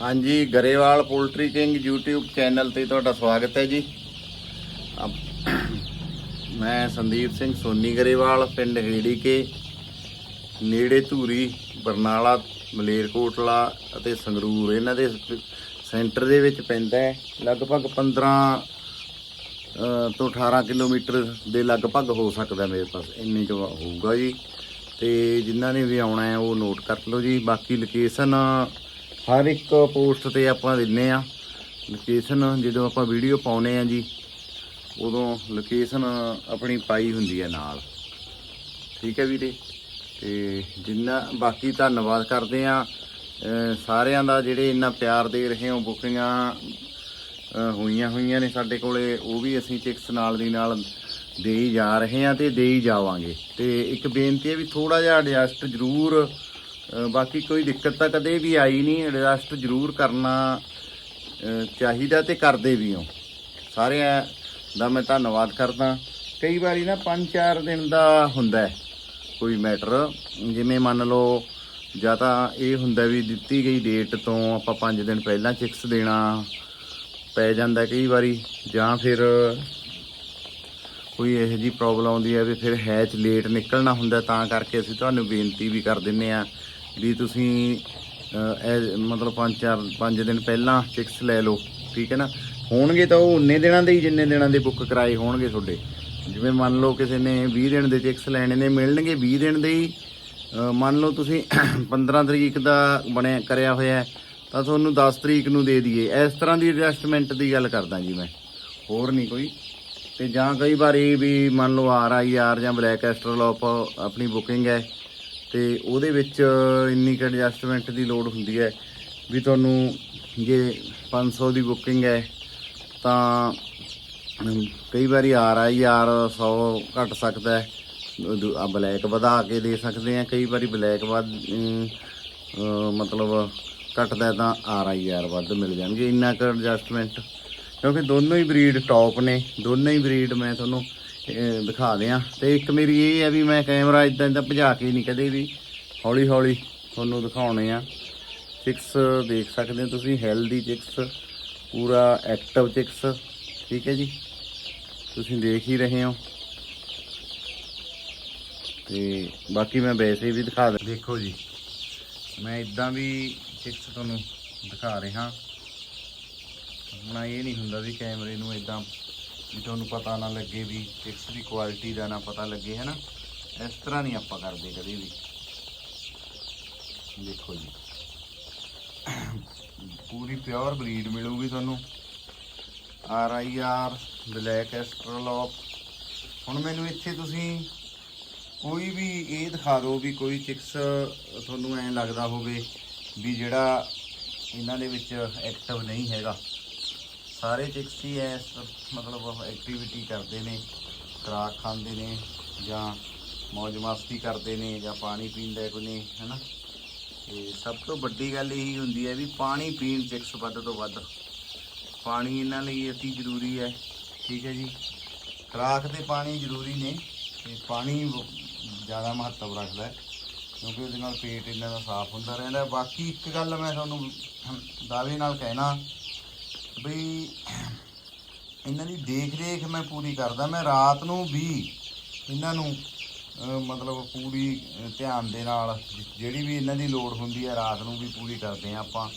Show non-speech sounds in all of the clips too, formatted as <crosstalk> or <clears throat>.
ਹਾਂਜੀ, Grewal poultry king YouTube channel ਤੇ ਤੁਹਾਡਾ ਸਵਾਗਤ ਹੈ ਜੀ। ਮੈਂ ਸੰਦੀਪ ਸਿੰਘ ਸੋਨੀ ਗਰੇਵਾਲ, ਪਿੰਡ ਹੇੜੀ ਕੇ ਨੇੜੇ ਧੂਰੀ, ਬਰਨਾਲਾ, ਮਲੇਰਕੋਟਲਾ ਅਤੇ ਸੰਗਰੂਰ। ਇਹਨਾਂ ਦੇ ਸੈਂਟਰ ਦੇ ਵਿੱਚ ਪੈਂਦਾ ਹੈ। ਲਗਭਗ 15 ਤੋਂ 18 ਕਿਲੋਮੀਟਰ ਦੇ ਲਗਭਗ ਹੋ ਸਕਦਾ ਮੇਰੇ ਪਾਸ। ਇੰਨੀ ਕੁ ਹੋਊਗਾ ਜੀ। ਤੇ ਜਿਨ੍ਹਾਂ ਨੇ ਵੀ ਆਉਣਾ ਹੈ, ਉਹ ਨੋਟ ਕਰ ਲਓ ਜੀ। ਬਾਕੀ ਲੋਕੇਸ਼ਨ ਹਰ ਇੱਕ ਪੋਸਟ ਤੇ ਆਪਾਂ ਦਿੰਨੇ ਆ। ਲੋਕੇਸ਼ਨ ਜਦੋਂ ਆਪਾਂ ਵੀਡੀਓ ਪਾਉਨੇ ਆ ਜੀ, ਉਦੋਂ ਲੋਕੇਸ਼ਨ ਆਪਣੀ ਪਾਈ ਹੁੰਦੀ ਹੈ ਨਾਲ। ਠੀਕ ਹੈ ਵੀਰੇ? ਤੇ ਜਿੰਨਾ, ਬਾਕੀ ਧੰਨਵਾਦ ਕਰਦੇ ਆ ਸਾਰਿਆਂ ਦਾ ਜਿਹੜੇ ਇੰਨਾ ਪਿਆਰ ਦੇ ਰਹੇ ਹੋ, ਬੁਕਿੰਗਾਂ ਹੋਈਆਂ ਹੋਈਆਂ ਨੇ ਸਾਡੇ ਕੋਲੇ, ਉਹ ਵੀ ਅਸੀਂ ਚਿਕਸ ਨਾਲ ਦੀ ਨਾਲ ਦੇਈ ਜਾ ਰਹੇ ਹਾਂ ਤੇ ਦੇਈ ਜਾਵਾਂਗੇ। ਤੇ ਇੱਕ ਬੇਨਤੀ ਹੈ ਵੀ ਥੋੜਾ ਜਿਹਾ ਐਡਜਸਟ ਜ਼ਰੂਰ ਬਾਕੀ ਕੋਈ ਦਿੱਕਤ ਤਾਂ ਕਦੇ ਵੀ ਆਈ ਨਹੀਂ ਐਡਜਸਟ ਜ਼ਰੂਰ ਕਰਨਾ ਚਾਹੀਦਾ ਤੇ ਕਰਦੇ ਵੀ ਹਾਂ। ਸਾਰਿਆਂ ਦਾ ਮੈਂ ਧੰਨਵਾਦ ਕਰਦਾ। ਕਈ ਵਾਰੀ ਨਾ 5-4 ਦਿਨ ਦਾ ਹੁੰਦਾ ਕੋਈ ਮੈਟਰ। ਜਿਵੇਂ ਮੰਨ ਲਓ, ਜਾਂ ਤਾਂ ਇਹ ਹੁੰਦਾ ਵੀ ਦਿੱਤੀ ਗਈ ਡੇਟ ਤੋਂ ਆਪਾਂ 5 ਦਿਨ ਪਹਿਲਾਂ ਚਿਕਸ ਦੇਣਾ ਪੈ ਜਾਂਦਾ ਕਈ ਵਾਰੀ, ਜਾਂ ਫਿਰ ਕੋਈ ਇਹੋ ਜੀ ਪ੍ਰੋਬਲਮ ਆਉਂਦੀ ਹੈ ਵੀ ਫਿਰ ਹੈਚ ਲੇਟ ਨਿਕਲਣਾ ਹੁੰਦਾ ਤਾਂ ਕਰਕੇ ਅਸੀਂ ਤੁਹਾਨੂੰ ਬੇਨਤੀ ਵੀ ਕਰ ਦਿੰਨੇ ਆ ਵੀ ਤੁਸੀਂ ਅਹ, ਇਹ ਮਤਲਬ 5-4 5 ਦਿਨ ਪਹਿਲਾਂ ਚਿਕਸ ਲੈ ਲਓ ਠੀਕ ਹੈ ਨਾ? ਹੋਣਗੇ ਤਾਂ ਉਹ ਉਨੇ ਦਿਨਾਂ ਦੇ ਹੀ ਜਿੰਨੇ ਦਿਨਾਂ ਦੇ ਬੁੱਕ ਕਰਾਏ ਹੋਣਗੇ ਤੁਹਾਡੇ। ਜਿਵੇਂ ਮੰਨ ਲਓ ਕਿਸੇ ਨੇ 20 ਦਿਨ ਦੇ ਚਿਕਸ ਲੈਣੇ ਨੇ ਮਿਲਣਗੇ 20 ਦਿਨ ਦੇ ਹੀ। ਮੰਨ ਲਓ ਤੁਸੀਂ <clears throat> 15 ਤਰੀਕ ਦਾ ਬਣਿਆ ਕਰਿਆ ਹੋਇਆ ਤਾਂ ਤੁਹਾਨੂੰ 10 ਤਰੀਕ ਨੂੰ ਦੇ ਦਈਏ। ਇਸ ਤਰ੍ਹਾਂ ਦੀ ਐਡਜਸਟਮੈਂਟ ਦੀ ਗੱਲ ਕਰਦਾ ਜੀ ਮੈਂ। ਹੋਰ ਨਹੀਂ ਕੋਈ। ਤੇ ਜਾਂ ਕਈ ਵਾਰੀ ਵੀ ਮੰਨ ਲਓ ਆਰ ਆਈ ਆਰ ਜਾਂ ਬਲੈਕ ਐਸਟਰਲੋਪ ਆਪਣੀ ਬੁਕਿੰਗ ਹੈ। ਤੇ ਉਹਦੇ ਵਿੱਚ ਇੰਨੀ ਕੁ ਐਡਜਸਟਮੈਂਟ ਦੀ ਲੋੜ ਹੁੰਦੀ ਹੈ ਵੀ ਤੁਹਾਨੂੰ ਜੇ 500 ਦੀ ਬੁਕਿੰਗ ਹੈ ਤਾਂ ਕਈ ਵਾਰੀ ਆਰ ਆਈ ਆਰ 100 ਘਟ ਸਕਦਾ ਹੈ। ਆ ਬਲੈਕ ਵਧਾ ਕੇ ਦੇ ਸਕਦੇ ਆ ਕਈ ਵਾਰੀ ਬਲੈਕ ਵੱਧ ਮਤਲਬ ਘਟਦਾ ਤਾਂ ਆਰ ਆਈ ਆਰ ਵੱਧ ਮਿਲ ਜਾਣਗੇ। ਇੰਨਾ ਕੁ ਐਡਜਸਟਮੈਂਟ ਕਿਉਂਕਿ ਦੋਨੋਂ ਹੀ ਬਰੀਡ ਟੌਪ ਨੇ। ਦੋਨੋਂ ਹੀ ਬਰੀਡ ਮੈਂ ਤੁਹਾਨੂੰ ਦਿਖਾ ਦਿਆਂ। ਤੇ ਇੱਕ ਮੇਰੀ ਇਹ ਹੈ ਵੀ ਮੈਂ ਕੈਮਰਾ ਇਦਾਂ ਇਦਾਂ ਭਜਾ ਕੇ ਨਹੀਂ ਕਦੇ ਵੀ ਹੌਲੀ ਹੌਲੀ ਤੁਹਾਨੂੰ ਦਿਖਾਉਣੇ ਆ। ਚਿਕਸ ਦੇਖ ਸਕਦੇ ਹੋ ਤੁਸੀਂ ਹੈਲਦੀ ਚਿਕਸ ਪੂਰਾ ਐਕਟਿਵ ਚਿਕਸ ਠੀਕ ਹੈ ਜੀ? ਤੁਸੀਂ ਦੇਖ ਹੀ ਰਹੇ ਹੋ। ਤੇ ਬਾਕੀ ਮੈਂ ਵੈਸੇ ਵੀ ਦਿਖਾ ਦ ਦੇਖੋ ਜੀ, ਮੈਂ ਇਦਾਂ ਵੀ ਚਿਕਸ ਤੁਹਾਨੂੰ ਦਿਖਾ ਰਿਹਾ। ਹੁਣ ਇਹ ਨਹੀਂ ਹੁੰਦਾ ਵੀ ਕੈਮਰੇ ਨੂੰ ਇਦਾਂ ਵੀ ਤੁਹਾਨੂੰ ਪਤਾ ਨਾ ਲੱਗੇ ਵੀ ਚਿਕਸ ਦੀ ਕੁਆਲਿਟੀ ਦਾ ਨਾ ਪਤਾ ਲੱਗੇ ਹੈ ਨਾ ਇਸ ਤਰ੍ਹਾਂ ਨਹੀਂ ਆਪਾਂ ਕਰਦੇ ਕਦੇ ਵੀ। ਦੇਖੋ ਜੀ। ਪੂਰੀ ਪਿਓਰ ਬਰੀਡ ਮਿਲੂਗੀ ਤੁਹਾਨੂੰ। R I R black australorp ਹੁਣ ਮੈਨੂੰ ਇੱਥੇ ਤੁਸੀਂ ਕੋਈ ਵੀ ਇਹ ਦਿਖਾ ਦਿਓ ਵੀ ਕੋਈ ਚਿਕਸ ਤੁਹਾਨੂੰ ਐਂ ਲੱਗਦਾ ਹੋਵੇ ਵੀ ਜਿਹੜਾ ਇਹਨਾਂ ਦੇ ਵਿੱਚ ਐਕਟਿਵ ਨਹੀਂ ਹੈਗਾ। ਸਾਰੇ ਚਿਕਸ ਹੀ ਐ ਮਤਲਬ ਐਕਟੀਵਿਟੀ ਕਰਦੇ ਨੇ, ਖੁਰਾਕ ਖਾਂਦੇ ਨੇ ਜਾਂ ਮौज ਮਸਤੀ ਕਰਦੇ ਨੇ ਜਾਂ ਪਾਣੀ ਪੀਂਦਾ ਕੋਈ ਨੇ ਹੈਨਾ? ਤੇ ਸਭ ਤੋਂ ਵੱਡੀ ਗੱਲ ਇਹੀ ਹੁੰਦੀ ਹੈ ਵੀ ਪਾਣੀ ਪੀਣ ਚਿਕਸ ਵੱਧ ਤੋਂ ਵੱਧ। ਪਾਣੀ ਇਹਨਾਂ ਲਈ ਅਤੀ ਜ਼ਰੂਰੀ ਹੈ ਠੀਕ ਹੈ ਜੀ? ਖੁਰਾਕ ਤੇ ਪਾਣੀ ਜ਼ਰੂਰੀ ਨੇ, ਤੇ ਪਾਣੀ ਜ਼ਿਆਦਾ ਮਹੱਤਵ ਰੱਖਦਾ ਹੈ ਕਿਉਂਕਿ ਉਹਦੇ ਨਾਲ ਪੇਟ ਇਹਨਾਂ ਦਾ ਸਾਫ਼ ਹੁੰਦਾ ਰਹਿੰਦਾ। ਬਾਕੀ ਇੱਕ ਗੱਲ ਮੈਂ ਤੁਹਾਨੂੰ ਦਾਅਵੇ ਨਾਲ ਕਹਿਣਾ ਬਈ, ਇਹਨਾਂ ਦੀ ਦੇਖ ਰੇਖ ਮੈਂ ਪੂਰੀ ਕਰਦਾ। ਮੈਂ ਰਾਤ ਨੂੰ ਵੀ ਇਹਨਾਂ ਨੂੰ ਮਤਲਬ ਪੂਰੀ ਧਿਆਨ ਦੇ ਨਾਲ ਜਿਹੜੀ ਵੀ ਇਹਨਾਂ ਦੀ ਲੋੜ ਹੁੰਦੀ ਹੈ, ਰਾਤ ਨੂੰ ਵੀ ਪੂਰੀ ਕਰਦੇ ਹਾਂ ਆਪਾਂ।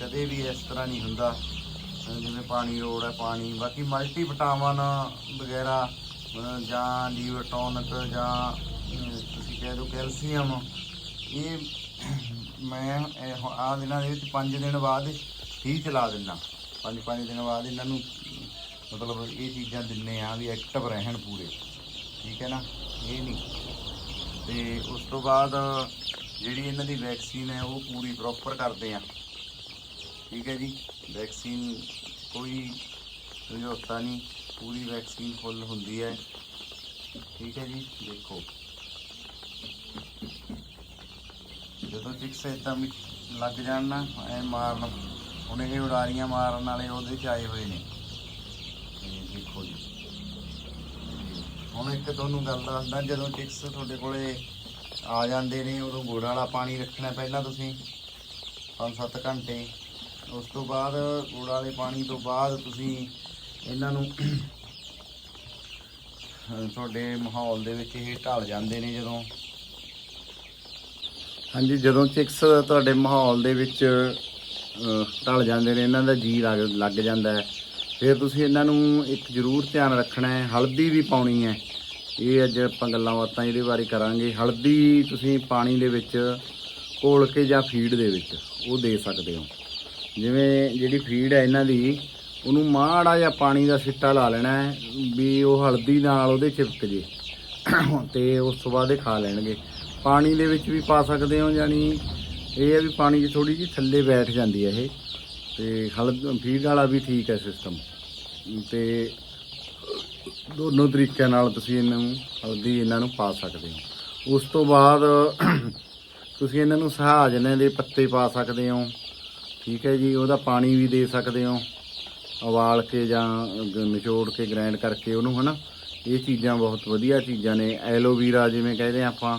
ਕਦੇ ਵੀ ਇਸ ਤਰ੍ਹਾਂ ਨਹੀਂ ਹੁੰਦਾ। ਜਿਵੇਂ ਪਾਣੀ ਲੋੜ ਹੈ, ਪਾਣੀ। ਬਾਕੀ ਮਲਟੀ ਵਿਟਾਮਿਨ ਵਗੈਰਾ ਜਾਂ ਲੀਵਰ ਟੌਨਿਕ ਜਾਂ ਤੁਸੀਂ ਕਹਿ ਦਿਓ ਕੈਲਸ਼ੀਅਮ। ਇਹ ਮੈਂ ਆ ਦਿਨਾਂ ਦੇ ਵਿੱਚ 5 ਦਿਨ ਬਾਅਦ ਹੀ ਚਲਾ ਦਿੰਦਾ। ਪੰਜ ਪੰਜ ਦਿਨ ਬਾਅਦ ਇਹਨਾਂ ਨੂੰ, ਮਤਲਬ ਇਹ ਚੀਜ਼ਾਂ ਦਿੰਨੇ ਆ ਵੀ ਐਕਟਿਵ ਰਹਿਣ ਪੂਰੇ। ਠੀਕ ਹੈ ਨਾ? ਇਹ ਨਹੀਂ। ਤੇ ਉਸ ਤੋਂ ਬਾਅਦ ਜਿਹੜੀ ਇਹਨਾਂ ਦੀ ਵੈਕਸੀਨ ਹੈ, ਉਹ ਪੂਰੀ ਪ੍ਰੋਪਰ ਕਰਦੇ ਆ। ਠੀਕ ਹੈ ਜੀ? ਵੈਕਸੀਨ ਕੋਈ ਸਮਝੌਤਾ ਨਹੀਂ। ਪੂਰੀ ਵੈਕਸੀਨ ਫੁੱਲ ਹੁੰਦੀ ਹੈ। ਠੀਕ ਹੈ ਜੀ? ਦੇਖੋ। ਜਦੋਂ ਚਿਕਸ ਇਦਾਂ ਵੀ ਲੱਗ ਜਾਣ ਨਾ, ਐ ਮਾਰਨ। ਹੁਣ ਇਹ ਉਡਾਰੀਆਂ ਮਾਰਨ ਵਾਲੇ ਉਹਦੇ ਚ ਆਏ ਹੋਏ ਨੇ। ਤੇ ਦੇਖੋ ਜੀ। ਹੁਣ ਇੱਕ ਤੁਹਾਨੂੰ ਗੱਲ ਦੱਸਦਾ, ਜਦੋਂ ਚਿਕਸ ਤੁਹਾਡੇ ਕੋਲੇ ਆ ਜਾਂਦੇ ਨੇ, ਉਦੋਂ ਗੁੜ ਵਾਲਾ ਪਾਣੀ ਰੱਖਣਾ ਪਹਿਲਾਂ ਤੁਸੀਂ 5-7 ਘੰਟੇ। ਉਸ ਤੋਂ ਬਾਅਦ ਗੁੜ ਵਾਲੇ ਪਾਣੀ ਤੋਂ ਬਾਅਦ ਤੁਸੀਂ ਇਹਨਾਂ ਨੂੰ ਤੁਹਾਡੇ ਮਾਹੌਲ ਦੇ ਵਿੱਚ ਇਹ ਢਲ ਜਾਂਦੇ ਨੇ ਜਦੋਂ। ਹਾਂਜੀ, ਜਦੋਂ ਚਿਕਸ ਤੁਹਾਡੇ ਮਾਹੌਲ ਦੇ ਵਿੱਚ ਢਲ ਜਾਂਦੇ ਨੇ, ਇਹਨਾਂ ਦਾ ਜੀ ਲੱਗ ਲੱਗ ਜਾਂਦਾ ਹੈ। ਫਿਰ ਤੁਸੀਂ ਇਹਨਾਂ ਨੂੰ ਇੱਕ ਜ਼ਰੂਰ ਧਿਆਨ ਰੱਖਣਾ ਹੈ, ਹਲਦੀ ਵੀ ਪਾਉਣੀ ਹੈ। ਇਹ ਅੱਜ ਆਪਾਂ ਗੱਲਾਂ ਬਾਤਾਂ ਇਹਦੇ ਬਾਰੇ ਕਰਾਂਗੇ। ਹਲਦੀ ਤੁਸੀਂ ਪਾਣੀ ਦੇ ਵਿੱਚ ਘੋਲ ਕੇ ਜਾਂ ਫੀਡ ਦੇ ਵਿੱਚ ਉਹ ਦੇ ਸਕਦੇ ਹੋ। ਜਿਵੇਂ ਜਿਹੜੀ ਫੀਡ ਹੈ ਇਹਨਾਂ ਦੀ, ਉਹਨੂੰ ਮਾੜਾ ਜਿਹਾ ਪਾਣੀ ਦਾ ਸਿੱਟਾ ਲਾ ਲੈਣਾ ਹੈ ਵੀ ਉਹ ਹਲਦੀ ਨਾਲ ਉਹਦੇ ਚਿਪਕ ਜੇ। ਤੇ ਉਸ ਤੋਂ ਬਾਅਦ ਇਹ ਖਾ ਲੈਣਗੇ। ਪਾਣੀ ਦੇ ਵਿੱਚ ਵੀ ਪਾ ਸਕਦੇ ਹੋ, ਯਾਨੀ ਇਹ ਹੈ ਵੀ ਪਾਣੀ 'ਚ ਥੋੜੀ ਜਿਹੀ ਥੱਲੇ ਬੈਠ ਜਾਂਦੀ ਹੈ ਇਹ ਤੇ ਹਲਦ, ਫੀਡ ਵਾਲਾ ਵੀ ਠੀਕ ਹੈ ਸਿਸਟਮ ਤੇ ਦੋਨੋਂ ਤਰੀਕਿਆਂ ਨਾਲ ਤੁਸੀਂ ਇਹਨਾਂ ਨੂੰ ਹਲਦੀ ਇਹਨਾਂ ਨੂੰ ਪਾ ਸਕਦੇ ਹੋ। ਉਸ ਤੋਂ ਬਾਅਦ <clears throat> ਤੁਸੀਂ ਇਹਨਾਂ ਨੂੰ ਸਹਾਜਨੇ ਦੇ ਪੱਤੇ ਪਾ ਸਕਦੇ ਹੋ, ਠੀਕ ਹੈ ਜੀ, ਉਹਦਾ ਪਾਣੀ ਵੀ ਦੇ ਸਕਦੇ ਹੋ। ਉਬਾਲ ਕੇ ਜਾਂ ਗ- ਨਿਚੋੜ ਕੇ ਗ੍ਰਾਈਂਡ ਕਰਕੇ ਉਹਨੂੰ ਹਨਾ, ਇਹ ਚੀਜ਼ਾਂ ਬਹੁਤ ਵਧੀਆ ਚੀਜ਼ਾਂ ਨੇ। ਐਲੋਵੀਰਾ ਜਿਵੇਂ ਕਹਿੰਦੇ ਆ ਆਪਾਂ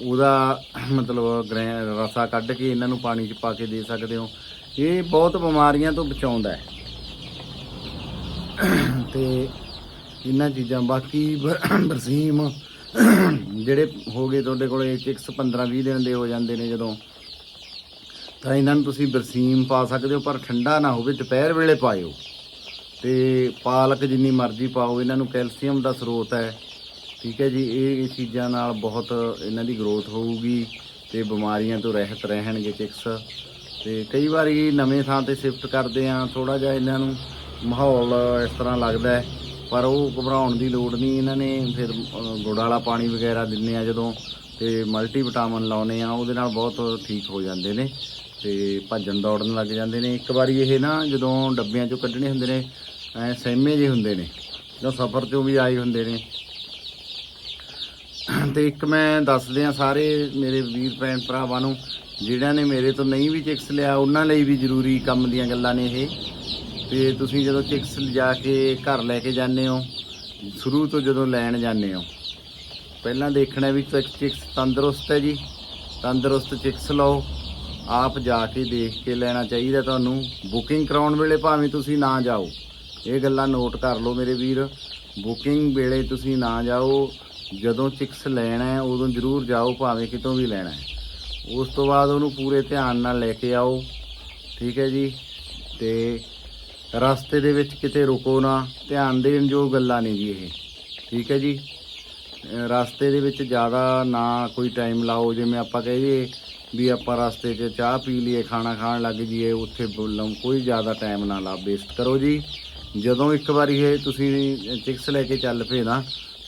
ਉਹਦਾ ਮਤਲਬ ਗ੍ਰੈ- ਰਸਾ ਕੱਢ ਕੇ ਇਹਨਾਂ ਨੂੰ ਪਾਣੀ 'ਚ ਪਾ ਕੇ ਦੇ ਸਕਦੇ ਹੋ। ਇਹ ਬਹੁਤ ਬਿਮਾਰੀਆਂ ਤੋਂ ਬਚਾਉਂਦਾ ਹੈ। ਤੇ ਇਹਨਾਂ ਚੀਜ਼ਾਂ, ਬਾਕੀ ਬ- ਬਰਸੀਮ, ਜਿਹੜੇ ਹੋ ਗਏ ਤੁਹਾਡੇ ਕੋਲੇ ਚਿਕਸ 15 20 ਦਿਨ ਦੇ ਹੋ ਜਾਂਦੇ ਨੇ ਜਦੋਂ। ਤਾਂ ਇਹਨਾਂ ਨੂੰ ਤੁਸੀਂ ਬਰਸੀਮ ਪਾ ਸਕਦੇ ਹੋ, ਪਰ ਠੰਡਾ ਨਾ ਹੋਵੇ, ਦੁਪਹਿਰ ਵੇਲੇ ਪਾਇਓ। ਤੇ ਪਾਲਕ ਜਿੰਨੀ ਮਰਜ਼ੀ ਪਾਓ, ਇਹਨਾਂ ਨੂੰ ਕੈਲਸ਼ੀਅਮ ਦਾ ਸਰੋਤ ਹੈ। ਠੀਕ ਹੈ ਜੀ, ਇਹ ਚੀਜ਼ਾਂ ਨਾਲ ਬਹੁਤ ਇਹਨਾਂ ਦੀ ਗਰੋਥ ਹੋਊਗੀ ਤੇ ਬਿਮਾਰੀਆਂ ਤੋਂ ਰਹਿਤ ਰਹਿਣਗੇ ਚਿਕਸ ਤੇ ਕਈ ਵਾਰੀ ਨਵੇਂ ਥਾਂ ਤੇ ਸ਼ਿਫਟ ਕਰਦੇ ਆ ਥੋੜਾ ਜਿਹਾ ਇਹਨਾਂ ਨੂੰ ਮਾਹੌਲ ਇਸ ਤਰ੍ਹਾਂ ਲੱਗਦਾ ਪਰ ਉਹ ਘਬਰਾਉਣ ਦੀ ਲੋੜ ਨਹੀਂ। ਇਹਨਾਂ ਨੇ ਫਿਰ ਗੁੜ ਵਾਲਾ ਪਾਣੀ ਵਗੈਰਾ ਦਿੰਨੇ ਆ ਜਦੋਂ ਤੇ ਮਲਟੀ ਵਿਟਾਮਿਨ ਲਾਉਨੇ ਆ ਉਹਦੇ ਨਾਲ ਬਹੁਤ ਠੀਕ ਹੋ ਜਾਂਦੇ ਨੇ ਤੇ ਭੱਜਣ ਦੌੜਨ ਲੱਗ ਜਾਂਦੇ ਨੇ। ਇੱਕ ਵਾਰੀ ਇਹ ਨਾ ਜਦੋਂ ਡੱਬਿਆਂ ਚੋਂ ਕੱਢਣੇ ਹੁੰਦੇ ਨੇ, ਐ ਸਹਿਮੇ ਜਿਹੇ ਹੁੰਦੇ ਨੇ ਜਦੋਂ ਸਫ਼ਰ ਚੋਂ ਵੀ ਆਏ ਹੁੰਦੇ ਨੇ ਤੇ ਇੱਕ ਮੈਂ ਦੱਸਦੇ ਆ ਸਾਰੇ ਮੇਰੇ ਵੀਰ ਭੈਣ ਭਰਾਵਾਂ ਨੂੰ ਜਿਹੜਿਆਂ ਨੇ ਮੇਰੇ ਤੋਂ ਨਹੀਂ ਵੀ ਚਿਕਸ ਲਿਆ, ਉਹਨਾਂ ਲਈ ਵੀ ਜ਼ਰੂਰੀ ਕੰਮ ਦੀਆਂ ਗੱਲਾਂ ਨੇ ਇਹ। ਤੇ ਤੁਸੀਂ ਜਦੋਂ ਚਿਕਸ ਲਿਜਾ ਕੇ ਘਰ ਲੈ ਕੇ ਜਾਂਦੇ ਹੋ, ਸ਼ੁਰੂ ਤੋਂ ਜਦੋਂ ਲੈਣ ਜਾਂਦੇ ਹੋ, ਪਹਿਲਾਂ ਦੇਖਣਾ ਵੀ ਚਿਕਸ ਤੰਦਰੁਸਤ ਹੈ ਜੀ। ਤੰਦਰੁਸਤ ਚਿਕਸ ਲਓ। ਆਪ ਜਾ ਕੇ ਦੇਖ ਕੇ ਲੈਣਾ ਚਾਹੀਦਾ ਤੁਹਾਨੂੰ। ਬੁਕਿੰਗ ਕਰਾਉਣ ਵੇਲੇ ਭਾਵੇਂ ਤੁਸੀਂ ਨਾ ਜਾਓ। ਇਹ ਗੱਲਾਂ ਨੋਟ ਕਰ ਲਓ ਮੇਰੇ ਵੀਰ। ਬੁਕਿੰਗ ਵੇਲੇ ਤੁਸੀਂ ਨਾ ਜਾਓ। ਜਦੋਂ ਚਿਕਸ ਲੈਣਾ ਹੈ, ਉਦੋਂ ਜ਼ਰੂਰ ਜਾਓ, ਭਾਵੇਂ ਕਿਤੋਂ ਵੀ ਲੈਣਾ ਹੈ। ਉਸ ਤੋਂ ਬਾਅਦ ਉਹਨੂੰ ਪੂਰੇ ਧਿਆਨ ਨਾਲ ਲੈ ਕੇ ਆਓ। ਠੀਕ ਹੈ ਜੀ? ਤੇ ਰਸਤੇ ਦੇ ਵਿੱਚ ਕਿਤੇ ਰੁਕੋ ਨਾ। ਧਿਆਨ ਦੇਣ ਜੋ ਗੱਲਾਂ ਨੇ ਜੀ ਇਹ। ਠੀਕ ਹੈ ਜੀ? ਰਸਤੇ ਦੇ ਵਿੱਚ ਜ਼ਿਆਦਾ ਨਾ ਕੋਈ ਟਾਈਮ ਲਾਓ। ਜਿਵੇਂ ਆਪਾਂ ਕਹੀਏ ਵੀ ਆਪਾਂ ਰਸਤੇ 'ਚ ਚਾਹ ਪੀ ਲਈਏ, ਖਾਣਾ ਖਾਣ ਲੱਗ ਜਾਈਏ, ਉੱਥੇ ਬੋਲਮ ਕੋਈ ਜ਼ਿਆਦਾ ਟਾਈਮ ਨਾ ਲਾ ਵੇਸਟ ਕਰੋ ਜੀ। ਜਦੋਂ ਇੱਕ ਵਾਰੀ ਇਹ ਤੁਸੀਂ ਚਿਕਸ ਲੈ ਕੇ ਚੱਲ ਪਏ ਨਾ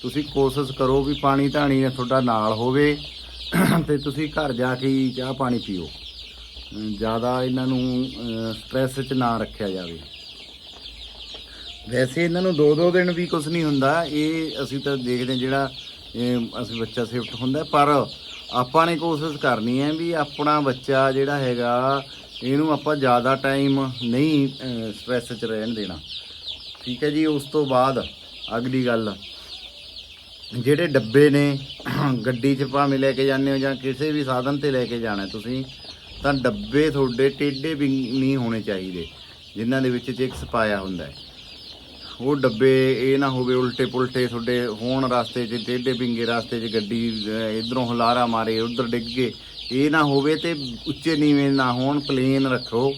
ਤੁਸੀਂ ਕੋਸ਼ਿਸ਼ ਕਰੋ ਵੀ ਪਾਣੀ ਧਾਣੀ ਤੁਹਾਡਾ ਨਾਲ ਹੋਵੇ ਤੇ ਤੁਸੀਂ ਘਰ ਜਾ ਕੇ ਹੀ ਚਾਹ ਪਾਣੀ ਪੀਓ। ਜ਼ਿਆਦਾ ਇਹਨਾਂ ਨੂੰ ਸਟ੍ਰੈਸ 'ਚ ਨਾ ਰੱਖਿਆ ਜਾਵੇ। ਵੈਸੇ ਇਹਨਾਂ ਨੂੰ ਦੋ ਦੋ ਦਿਨ ਵੀ ਕੁਝ ਨਹੀਂ ਹੁੰਦਾ। ਇਹ ਅਸੀਂ ਤਾਂ ਦੇਖਦੇ ਜਿਹੜਾ ਅਸੀਂ ਬੱਚਾ ਸ਼ਿਫਟ ਹੁੰਦਾ ਪਰ ਆਪਾਂ ਨੇ ਕੋਸ਼ਿਸ਼ ਕਰਨੀ ਹੈ ਵੀ ਆਪਣਾ ਬੱਚਾ ਜਿਹੜਾ ਹੈਗਾ, ਇਹਨੂੰ ਆਪਾਂ ਜ਼ਿਆਦਾ ਟਾਈਮ ਨਹੀਂ ਸਟ੍ਰੈਸ 'ਚ ਰਹਿਣ ਦੇਣਾ। ਠੀਕ ਹੈ ਜੀ, ਉਸ ਤੋਂ ਬਾਅਦ ਅਗਲੀ ਗੱਲ। ਜਿਹੜੇ ਡੱਬੇ ਨੇ, ਗੱਡੀ 'ਚ ਭਾਵੇਂ ਲੈ ਕੇ ਜਾਂਦੇ ਹੋ ਜਾਂ ਕਿਸੇ ਵੀ ਸਾਧਨ ਤੇ ਲੈ ਕੇ ਜਾਣਾ ਤੁਸੀਂ, ਤਾਂ ਡੱਬੇ ਤੁਹਾਡੇ ਟੇਢੇ ਵੀ ਨਹੀਂ ਹੋਣੇ ਚਾਹੀਦੇ, ਜਿਨ੍ਹਾਂ ਦੇ ਵਿੱਚ ਚਿਕਸ ਪਾਇਆ ਹੁੰਦਾ ਹੈ। ਉਹ ਡੱਬੇ ਇਹ ਨਾ ਹੋਵੇ ਉਲਟੇ ਪੁਲਟੇ ਤੁਹਾਡੇ ਹੋਣ ਰਸਤੇ 'ਚ, ਟੇਢੇ ਪਿੰਗੇ ਰਸਤੇ 'ਚ ਗੱਡੀ ਇਧਰੋਂ ਹਲਾਰਾ ਮਾਰੇ, ਉਧਰ ਗਏ। ਇਹ ਨਾ ਹੋਵੇ ਤੇ ਉੱਚੇ ਨੀਵੇਂ ਨਾ ਹੋਣ ਪਲੇਨ ਰੱਖੋ।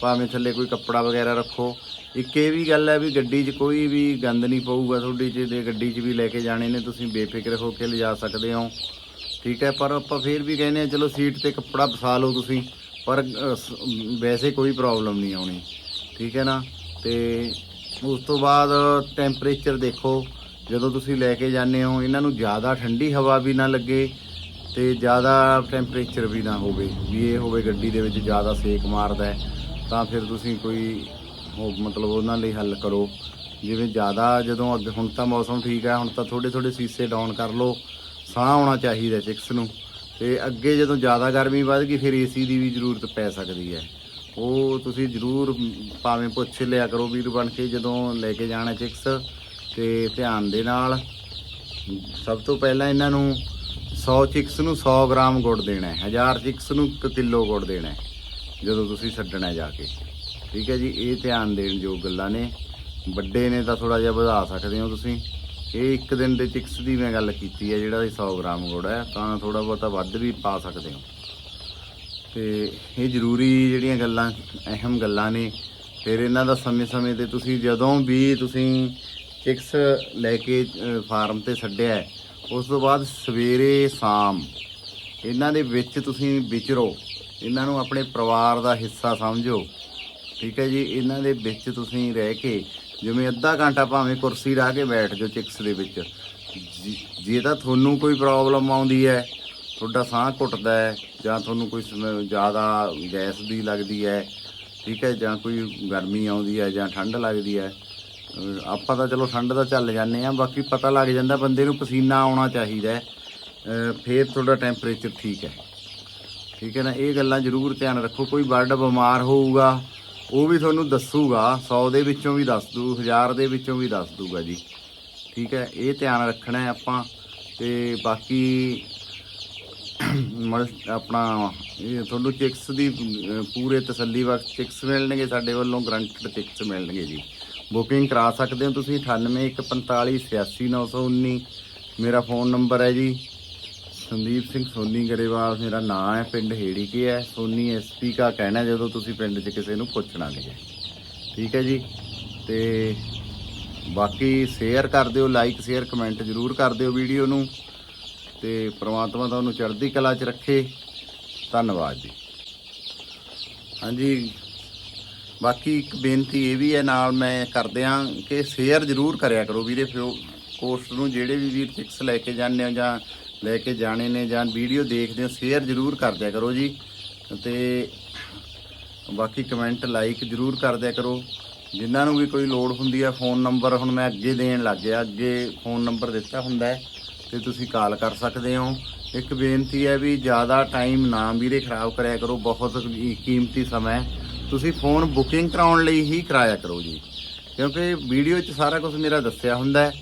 ਭਾਵੇਂ ਥੱਲੇ ਕੋਈ ਕੱਪੜਾ ਵਗੈਰਾ ਰੱਖੋ। ਇੱਕ ਇਹ ਵੀ ਗੱਲ ਹੈ ਵੀ ਗੱਡੀ 'ਚ ਕੋਈ ਵੀ ਗੰਦ ਨਹੀਂ ਪਊਗਾ ਤੁਹਾਡੀ 'ਚ ਤੇ ਗੱਡੀ 'ਚ ਵੀ ਲੈ ਕੇ ਜਾਣੇ ਨੇ, ਤੁਸੀਂ ਬੇਫਿਕਰ ਹੋ ਕੇ ਲਿਜਾ ਸਕਦੇ ਹੋ। ਠੀਕ ਹੈ, ਪਰ ਆਪਾਂ ਫੇਰ ਵੀ ਕਹਿੰਦੇ ਆ ਚਲੋ ਸੀਟ ਤੇ ਕੱਪੜਾ ਫਸਾ ਲਓ ਤੁਸੀਂ, ਪਰ ਵੈਸੇ ਕੋਈ ਪ੍ਰੋਬਲਮ ਨਹੀਂ ਆਉਣੀ। ਠੀਕ ਹੈ ਨਾ? ਤੇ ਉਸ ਤੋਂ ਬਾਅਦ ਟੈਂਪਰੇਚਰ ਦੇਖੋ, ਜਦੋਂ ਤੁਸੀਂ ਲੈ ਕੇ ਜਾਂਦੇ ਹੋ, ਇਹਨਾਂ ਨੂੰ ਜ਼ਿਆਦਾ ਠੰਡੀ ਹਵਾ ਵੀ ਨਾ ਲੱਗੇ ਤੇ ਜ਼ਿਆਦਾ ਟੈਂਪਰੇਚਰ ਵੀ ਨਾ ਹੋਵੇ, ਵੀ ਇਹ ਹੋਵੇ ਗੱਡੀ ਦੇ ਵਿੱਚ ਜ਼ਿਆਦਾ ਸੇਕ ਮਾਰਦਾ ਤਾਂ ਫਿਰ ਤੁਸੀਂ ਕੋਈ ਉਹ ਮਤਲਬ ਉਹਨਾਂ ਲਈ ਹੱਲ ਕਰੋ। ਜਿਵੇਂ ਜ਼ਿਆਦਾ ਜਦੋਂ ਅੱਗੇ ਹੁਣ ਤਾਂ ਮੌਸਮ ਠੀਕ ਹੈ, ਹੁਣ ਤਾਂ ਥੋੜੇ ਥੋੜੇ ਸੀਸੇ ਡਾਊਨ ਕਰ ਲਓ, ਸਾਹ ਆਉਣਾ ਚਾਹੀਦਾ ਚਿਕਸ ਨੂੰ। ਤੇ ਅੱਗੇ ਜਦੋਂ ਜ਼ਿਆਦਾ ਗਰਮੀ ਵੱਧ ਗਈ, ਫਿਰ ਏਸੀ ਦੀ ਵੀ ਜ਼ਰੂਰਤ ਪੈ ਸਕਦੀ ਹੈ। ਉਹ ਤੁਸੀਂ ਜ਼ਰੂਰ ਭਾਵੇਂ ਪੁੱਛ ਲਿਆ ਕਰੋ ਵੀਰ ਬਣ ਕੇ, ਜਦੋਂ ਲੈ ਕੇ ਜਾਣਾ ਚਿਕਸ ਤੇ ਧਿਆਨ ਦੇ ਨਾਲ। ਸਭ ਤੋਂ ਪਹਿਲਾਂ ਇਹਨਾਂ ਨੂੰ 100 ਚਿਕਸ ਨੂੰ 100 ਗ੍ਰਾਮ ਗੁੜ ਦੇਣਾ ਹੈ। 1000 ਚਿਕਸ ਨੂੰ 1 ਕਿਲੋ ਗੁੜ ਦੇਣਾ ਹੈ, ਜਦੋਂ ਤੁਸੀਂ ਛੱਡਣਾ ਜਾ ਕੇ। ਠੀਕ ਹੈ ਜੀ, ਇਹ ਧਿਆਨ ਦੇਣ ਯੋਗ ਗੱਲਾਂ ਨੇ। ਵੱਡੇ ਨੇ ਤਾਂ ਥੋੜਾ ਜਿਹਾ ਵਧਾ ਸਕਦੇ ਹੋ ਤੁਸੀਂ। ਇਹ ਇੱਕ ਦਿਨ ਦੇ ਚਿਕਸ ਦੀ ਮੈਂ ਗੱਲ ਕੀਤੀ ਹੈ, ਜਿਹੜਾ ਇਹ 100 ਗ੍ਰਾਮ ਗੁੜ ਹੈ, ਤਾਂ ਥੋੜਾ ਬਹੁਤਾ ਵੱਧ ਵੀ ਪਾ ਸਕਦੇ ਹੋ। ਤੇ ਇਹ ਜ਼ਰੂਰੀ ਜਿਹੜੀਆਂ ਗੱਲਾਂ, ਅਹਿਮ ਗੱਲਾਂ ਨੇ। ਫਿਰ ਇਹਨਾਂ ਦਾ ਸਮੇਂ-ਸਮੇਂ ਤੇ ਤੁਸੀਂ ਜਦੋਂ ਵੀ ਤੁਸੀਂ ਚਿਕਸ ਲੈ ਕੇ ਫਾਰਮ ਤੇ ਛੱਡਿਆ ਉਸ ਤੋਂ ਬਾਅਦ ਸਵੇਰੇ ਸ਼ਾਮ ਇਹਨਾਂ ਦੇ ਵਿੱਚ ਤੁਸੀਂ ਵਿਚਰੋ। ਇਹਨਾਂ ਨੂੰ ਆਪਣੇ ਪਰਿਵਾਰ ਦਾ ਹਿੱਸਾ ਸਮਝੋ। ਠੀਕ ਹੈ ਜੀ, ਇਹਨਾਂ ਦੇ ਵਿੱਚ ਤੁਸੀਂ ਰਹਿ ਕੇ ਜਿਵੇਂ ਅੱਧਾ ਘੰਟਾ ਭਾਵੇਂ ਕੁਰਸੀ ਢਾ ਕੇ ਬੈਠ ਜਾਓ ਚਿਕਸ ਦੇ ਵਿੱਚ, ਜੇ- ਤਾਂ ਤੁਹਾਨੂੰ ਕੋਈ ਪ੍ਰੋਬਲਮ ਆਉਂਦੀ ਹੈ, ਤੁਹਾਡਾ ਸਾਹ ਘੁੱਟਦਾ ਹੈ, ਜਾਂ ਤੁਹਾਨੂੰ ਕੋਈ ਸਮੈ- ਜ਼ਿਆਦਾ ਗੈਸ ਦੀ ਲੱਗਦੀ ਹੈ, ਠੀਕ ਹੈ, ਜਾਂ ਕੋਈ ਗਰਮੀ ਆਉਂਦੀ ਹੈ ਜਾਂ ਠੰਡ ਲੱਗਦੀ ਹੈ ਆਪਾਂ ਤਾਂ ਚਲੋ ਠੰਡ ਦਾ ਚੱਲ ਜਾਂਦੇ ਆ ਬਾਕੀ ਪਤਾ ਲੱਗ ਜਾਂਦਾ ਬੰਦੇ ਨੂੰ ਪਸੀਨਾ ਆਉਣਾ ਚਾਹੀਦਾ ਹੈ, ਅਹ ਫਿਰ ਤੁਹਾਡਾ ਟੈਂਪਰੇਚਰ ਠੀਕ ਹੈ। ਠੀਕ ਹੈ ਨਾ, ਇਹ ਗੱਲਾਂ ਜ਼ਰੂਰ ਧਿਆਨ ਰੱਖੋ, ਕੋਈ ਬਰਡ ਬਿਮਾਰ ਹੋਊਗਾ ਉਹ ਵੀ ਤੁਹਾਨੂੰ ਦੱਸੂਗਾ 100 ਦੇ ਵਿੱਚੋਂ ਵੀ ਦੱਸ ਦੂ 1000 ਦੇ ਵਿੱਚੋਂ ਵੀ ਦੱਸ ਦੂਗਾ ਜੀ। ਠੀਕ ਹੈ, ਇਹ ਧਿਆਨ ਰੱਖਣਾ ਹੈ ਆਪਾਂ, ਤੇ ਬਾਕੀ ਮਲ- ਆਪਣਾ ਇਹ ਤੁਹਾਨੂੰ ਚਿਕਸ ਦੀ ਪੂਰੇ ਤਸੱਲੀ ਵਕਤ ਚਿਕਸ ਮਿਲਣਗੇ ਸਾਡੇ ਵੱਲੋਂ, ਗਰੰਟਡ ਚਿਕਸ ਮਿਲਣਗੇ ਜੀ। ਬੁਕਿੰਗ ਕਰਾ ਸਕਦੇ ਹੋ ਤੁਸੀਂ 9815486919 ਮੇਰਾ ਫੋਨ ਨੰਬਰ ਹੈ ਜੀ ਸੰਦੀਪ ਸਿੰਘ ਸੋਨੀ ਗਰੇਵਾਲ, ਮੇਰਾ ਨਾਮ ਹੈ, ਪਿੰਡ ਹੇੜੀ ਕੇ ਹੈ। ਸੋਨੀ ਐਸਪੀ ਕਾ ਕਹਿਣਾ, ਜਦੋਂ ਤੁਸੀਂ ਪਿੰਡ 'ਚ ਕਿਸੇ ਨੂੰ ਪੁੱਛਣਾ ਨਹੀਂ ਹੈ ਠੀਕ ਹੈ ਜੀ? ਤੇ ਬਾਕੀ ਸ਼ੇਅਰ ਕਰ ਦਿਓ ਲਾਈਕ ਸ਼ੇਅਰ ਕਮੈਂਟ ਜ਼ਰੂਰ ਕਰ ਦਿਓ ਵੀਡੀਓ ਨੂੰ। ਤੇ ਪ੍ਰਮਾਤਮਾ ਤੁਹਾਨੂੰ ਚੜ੍ਹਦੀ ਕਲਾ 'ਚ ਰੱਖੇ। ਧੰਨਵਾਦ ਜੀ। ਹਾਂਜੀ। ਬਾਕੀ ਇੱਕ ਬੇਨਤੀ ਇਹ ਵੀ ਹੈ, ਨਾਲ ਮੈਂ ਕਰਦਿਆਂ ਕਿ ਸ਼ੇਅਰ ਜ਼ਰੂਰ ਕਰਿਆ ਕਰੋ ਵੀਰੇ ਫਿਓ ਪੋਸਟ ਨੂੰ, ਜਿਹੜੇ ਵੀ ਵੀਰ ਪਿਕਸ ਲੈ ਕੇ ਜਾਂਦੇ ਹੋ ਜਾਂ ਲੈ ਕੇ ਜਾਣੇ ਨੇ ਜਾਂ ਵੀਡੀਓ ਦੇਖਦੇ ਹੋ ਸ਼ੇਅਰ ਜ਼ਰੂਰ ਕਰ ਦਿਆ ਕਰੋ ਜੀ। ਤੇ ਬਾਕੀ ਕਮੈਂਟ ਲਾਈਕ ਜ਼ਰੂਰ ਕਰ ਦਿਆ ਕਰੋ। ਜਿਨ੍ਹਾਂ ਨੂੰ ਵੀ ਕੋਈ ਲੋੜ ਹੁੰਦੀ ਹੈ ਫੋਨ ਨੰਬਰ ਹੁਣ ਮੈਂ ਅੱਗੇ ਦੇਣ ਲੱਗ ਗਿਆ। ਅੱਗੇ ਫੋਨ ਨੰਬਰ ਦਿੱਤਾ ਹੁੰਦਾ ਹੈ, ਤੇ ਤੁਸੀਂ ਕਾਲ ਕਰ ਸਕਦੇ ਹੋ। ਇੱਕ ਬੇਨਤੀ ਹੈ ਵੀ ਜ਼ਿਆਦਾ ਟਾਈਮ ਨਾ ਵੀਰੇ ਖਰਾਬ ਕਰਿਆ ਕਰੋ, ਬਹੁਤ ਕੀਮਤੀ ਸਮਾਂ ਤੁਸੀਂ ਫੋਨ ਬੁਕਿੰਗ ਕਰਾਉਣ ਲਈ ਹੀ ਕਰਾਇਆ ਕਰੋ ਜੀ। ਕਿਉਂਕਿ ਵੀਡੀਓ 'ਚ ਸਾਰਾ ਕੁਝ ਮੇਰਾ ਦੱਸਿਆ ਹੁੰਦਾ ਹੈ।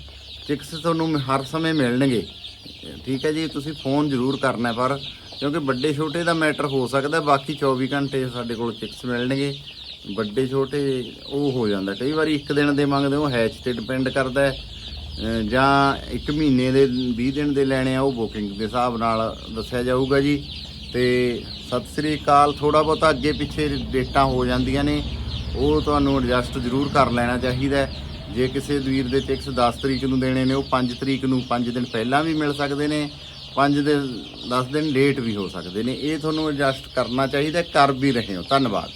ਚਿਕਸ ਤੁਹਾਨੂੰ ਹਰ ਸਮੇਂ ਮਿਲਣਗੇ। ਠੀਕ ਹੈ ਜੀ, ਤੁਸੀਂ ਫੋਨ ਜ਼ਰੂਰ ਕਰਨਾ ਪਰ ਕਿਉਂਕਿ ਵੱਡੇ ਛੋਟੇ ਦਾ ਮੈਟਰ ਹੋ ਸਕਦਾ, ਬਾਕੀ 24 ਘੰਟੇ ਸਾਡੇ ਕੋਲ ਚਿਕਸ ਮਿਲਣਗੇ। ਵੱਡੇ ਛੋਟੇ ਉਹ ਹੋ ਜਾਂਦਾ। ਕਈ ਵਾਰੀ ਇੱਕ ਦਿਨ ਦੇ ਮੰਗਦੇ ਹੋ ਹੈਚ ਤੇ ਡਿਪੈਂਡ ਕਰਦਾ ਜਾਂ ਇੱਕ ਮਹੀਨੇ ਦੇ 20 ਦਿਨ ਦੇ ਲੈਣੇ ਆ, ਉਹ ਬੁਕਿੰਗ ਦੇ ਹਿਸਾਬ ਨਾਲ ਦੱਸਿਆ ਜਾਊਗਾ ਜੀ। ਤੇ ਸਤਿ ਸ੍ਰੀ ਅਕਾਲ ਥੋੜਾ ਬਹੁਤਾ ਅੱਗੇ ਪਿੱਛੇ ਡੇਟਾਂ ਹੋ ਜਾਂਦੀਆਂ ਨੇ। ਉਹ ਤੁਹਾਨੂੰ ਐਡਜਸਟ ਜ਼ਰੂਰ ਕਰ ਲੈਣਾ ਚਾਹੀਦਾ ਹੈ। ਜੇ ਕਿਸੇ ਵੀਰ ਦੇ ਚੈਕਸ 10 ਤਰੀਕ ਨੂੰ ਦੇਣੇ ਨੇ, ਉਹ 5 ਤਰੀਕ ਨੂੰ 5 ਦਿਨ ਪਹਿਲਾਂ ਵੀ ਮਿਲ ਸਕਦੇ ਨੇ 5 ਦਿਨ 10 ਦਿਨ ਲੇਟ ਵੀ ਹੋ ਸਕਦੇ ਨੇ। ਇਹ ਤੁਹਾਨੂੰ ਐਡਜਸਟ ਕਰਨਾ ਚਾਹੀਦਾ, ਕਰ ਵੀ ਰਹੇ ਹੋ। ਧੰਨਵਾਦ।